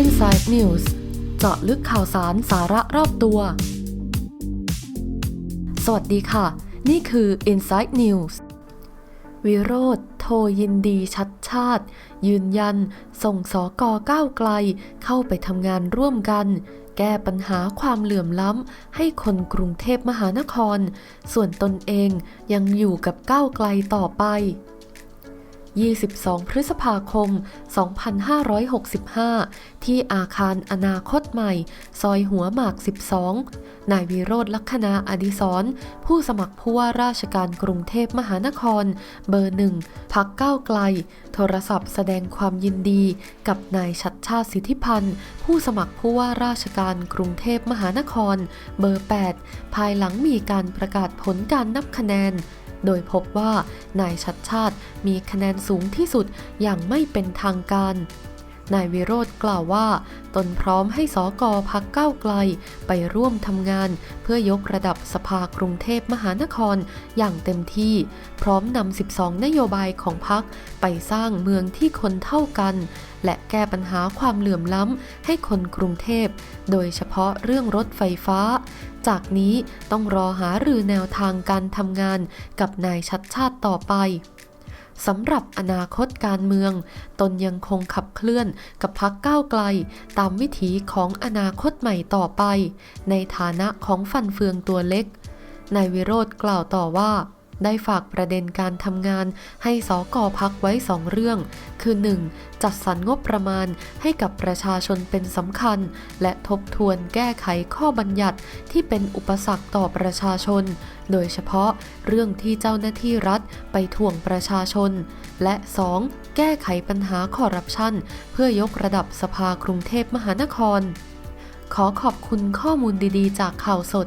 Inside News เจาะลึกข่าวสารสาระรอบตัว สวัสดีค่ะ นี่คือ Inside News วิโรธโทยินดีชัดชาติ ยืนยัน ส่งสอกอก้าวไกล เข้าไปทำงานร่วมกัน แก้ปัญหาความเหลื่อมล้ำ ให้คนกรุงเทพมหานคร ส่วนตนเองยังอยู่กับก้าวไกลต่อไป 22 พฤษภาคม 2565 ที่อาคารอนาคตใหม่ ซอยหัวหมาก 12 นายวิโรธลักษณาอดิศรผู้สมัครผู้ว่าราชการกรุงเทพมหานคร เบอร์หนึ่งพักก้าวไกล โทรศัพท์แสดงความยินดีกับนายชัดชาติสิทธิพันธ์ ผู้สมัครผู้ว่าราชการกรุงเทพมหานคร เบอร์ 8 ภายหลังมีการประกาศผลการนับคะแนน โดยพบว่านายชัดชาติมีคะแนนสูงที่สุดอย่างไม่เป็นทางการ นายวิโรธกล่าวว่า ตนพร้อมให้สอกอพักก้าวไกลไปร่วมทำงาน เพื่อยกระดับสภากรุงเทพมหานครอย่างเต็มที่ พร้อมนำ 12 นโยบายของพักไปสร้างเมืองที่คนเท่ากัน และแก้ปัญหาความเหลื่อมล้ำให้คนกรุงเทพ โดยเฉพาะเรื่องรถไฟฟ้าจากนี้ต้องรอหารือแนวทางการทำงานกับนายชัดชาติต่อไป สำหรับอนาคตการเมือง ตนยังคงขับเคลื่อนกับพักก้าวไกล ตามวิถีของอนาคตใหม่ต่อไป ในฐานะของฟันเฟืองตัวเล็กนายวิโรธกล่าวต่อว่า ได้ฝากประเด็นการทำงานให้สอกอพักไว้สองเรื่อง คือ 1. จัดสรรงบประมาณให้กับประชาชนเป็นสำคัญ และทบทวนแก้ไขข้อบัญญัติที่เป็นอุปสรรคต่อประชาชน โดยเฉพาะเรื่องที่เจ้าหน้าที่รัฐไปถ่วงประชาชน และ 2. แก้ไขปัญหาคอร์รัปชันเพื่อยกระดับสภากรุงเทพมหานคร ขอขอบคุณข้อมูลดีๆ จากข่าวสด